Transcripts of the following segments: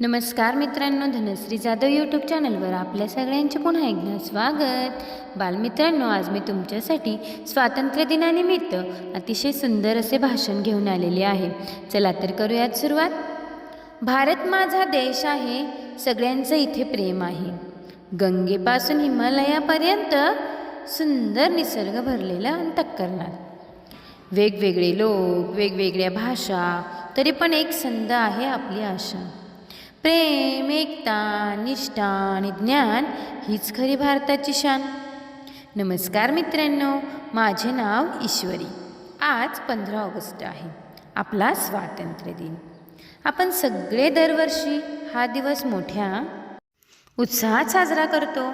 नमस्कार मित्रांनो धनश्री जाधव यूट्यूब चॅनलवर आपल्या सगळ्यांचे पुन्हा एकदा स्वागत. बालमित्रांनो आज मी तुमच्यासाठी स्वातंत्र्य दिनानिमित्त अतिशय सुंदर असे भाषण घेऊन आलेले आहे. चला तर करूयात सुरुवात. भारत माझा देश आहे सगळ्यांचं इथे प्रेम आहे. गंगेपासून हिमालयापर्यंत सुंदर निसर्ग भरलेला अंतकरणात. वेगवेगळे लोक वेगवेगळ्या भाषा तरी पण एक संध आहे आपली आशा. प्रेम एकता निष्ठा आणि ज्ञान हीच खरी भारताची शान. नमस्कार मित्रांनो माझे नाव ईश्वरी. आज पंधरा ऑगस्ट आहे. आपला स्वातंत्र्य दिन. आपण सगळे दरवर्षी हा दिवस मोठ्या उत्साहात साजरा करतो.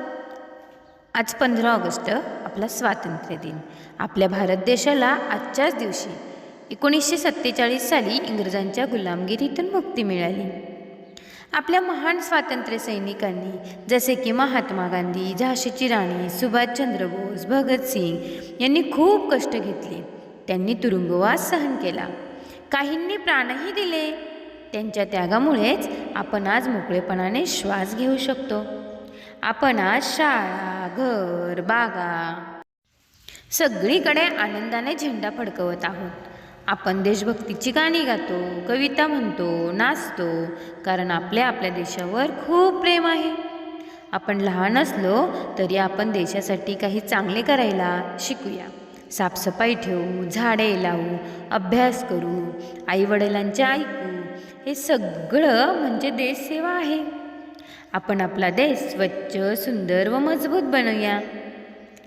आज पंधरा ऑगस्ट आपला स्वातंत्र्य दिन. आपल्या भारत देशाला आजच्याच दिवशी एकोणीसशे सत्तेचाळीस साली इंग्रजांच्या गुलामगिरीतून मुक्ती मिळाली. आपल्या महान स्वातंत्र्य सैनिकांनी जसे की महात्मा गांधी झाशीची राणी सुभाषचंद्र बोस भगतसिंग यांनी खूप कष्ट घेतले. त्यांनी तुरुंगवास सहन केला. काहींनी प्राणही दिले. त्यांच्या त्यागामुळेच आपण आज मोकळेपणाने श्वास घेऊ शकतो. आपण आज शाळा घर बागा सगळीकडे आनंदाने झेंडा फडकवत आहोत. आपण देशभक्तीची गाणी गातो कविता म्हणतो नाचतो कारण आपल्या आपल्या देशावर खूप प्रेम आहे. आपण लहान असलो तरी आपण देशासाठी काही चांगले करायला शिकूया. साफसफाई ठेवू झाडे लावू अभ्यास करू आईवडिलांचे ऐकू हे सगळं म्हणजे देशसेवा आहे. आपण आपला देश स्वच्छ सुंदर व मजबूत बनवूया.